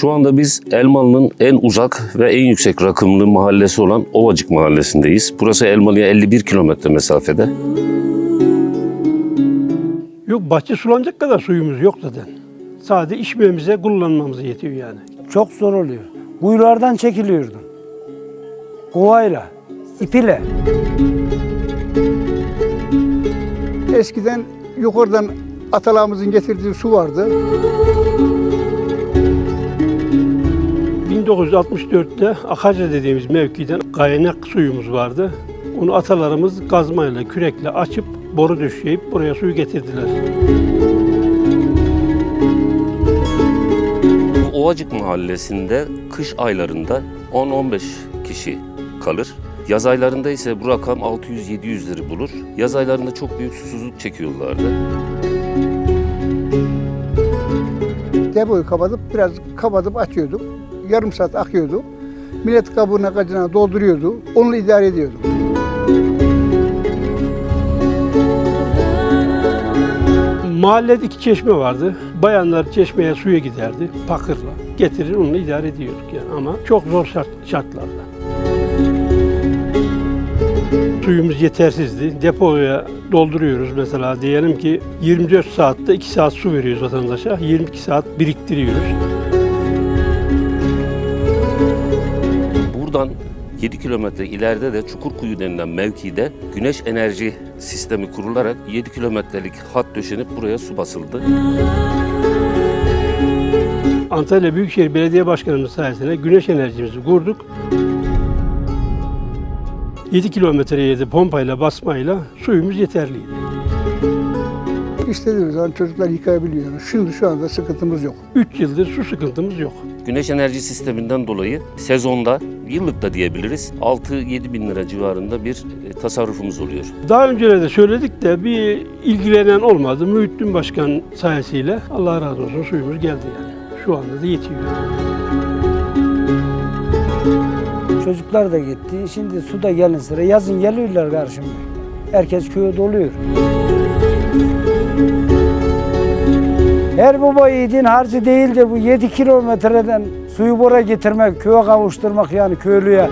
Şu anda biz Elmalı'nın en uzak ve en yüksek rakımlı mahallesi olan Ovacık mahallesindeyiz. Burası Elmalı'ya 51 kilometre mesafede. Yok bahçe sulanacak kadar suyumuz yok zaten. Sadece içmemize, kullanmamıza yetiyor yani. Çok zor oluyor. Kuyulardan çekiliyordum. Kovayla, ipiyle. Eskiden yukarıdan atalarımızın getirdiği su vardı. 1964'te Akarca dediğimiz mevkiden kaynak suyumuz vardı. Onu atalarımız kazmayla, kürekle açıp boru döşeyip buraya suyu getirdiler. Bu Ovacık mahallesinde kış aylarında 10-15 kişi kalır. Yaz aylarında ise bu rakam 600-700'leri bulur. Yaz aylarında çok büyük susuzluk çekiyorlardı. Depoyu kapatıp biraz kapatıp açıyorduk. Yarım saat akıyordu. Millet kabuğuna kacına dolduruyordu. Onunla idare ediyorduk. Mahallede iki çeşme vardı. Bayanlar çeşmeye suya giderdi pakırla. Getirir onunla idare ediyorduk yani ama çok zor şart, şartlarda. Suyumuz yetersizdi. Depoya dolduruyoruz mesela diyelim ki 24 saatte 2 saat su veriyoruz vatandaşa. 22 saat biriktiriyoruz. Buradan 7 kilometre ileride de Çukurkuyu denilen mevkide güneş enerji sistemi kurularak 7 kilometrelik hat döşenip buraya su basıldı. Antalya Büyükşehir Belediye Başkanımız sayesinde güneş enerjimizi kurduk. 7 kilometreye de pompayla basmayla suyumuz yeterliydi. İstediğimiz zaman çocuklar yıkayabiliyoruz. Şimdi şu anda sıkıntımız yok. 3 yıldır su sıkıntımız yok. Güneş enerji sisteminden dolayı sezonda, yıllık da diyebiliriz 6-7 bin lira civarında bir e, tasarrufumuz oluyor. Daha önce de söyledik de bir ilgilenen olmadı. Mühittin Başkan sayesiyle Allah razı olsun suyumuz geldi yani. Şu anda da yetiyor. Çocuklar da gitti. Şimdi su da gelin sıra. Yazın geliyorlar karşıma. Herkes köye doluyor. Her baba yiğidin harcı değildir bu 7 kilometreden suyu bora getirmek, köye kavuşturmak yani köylüye.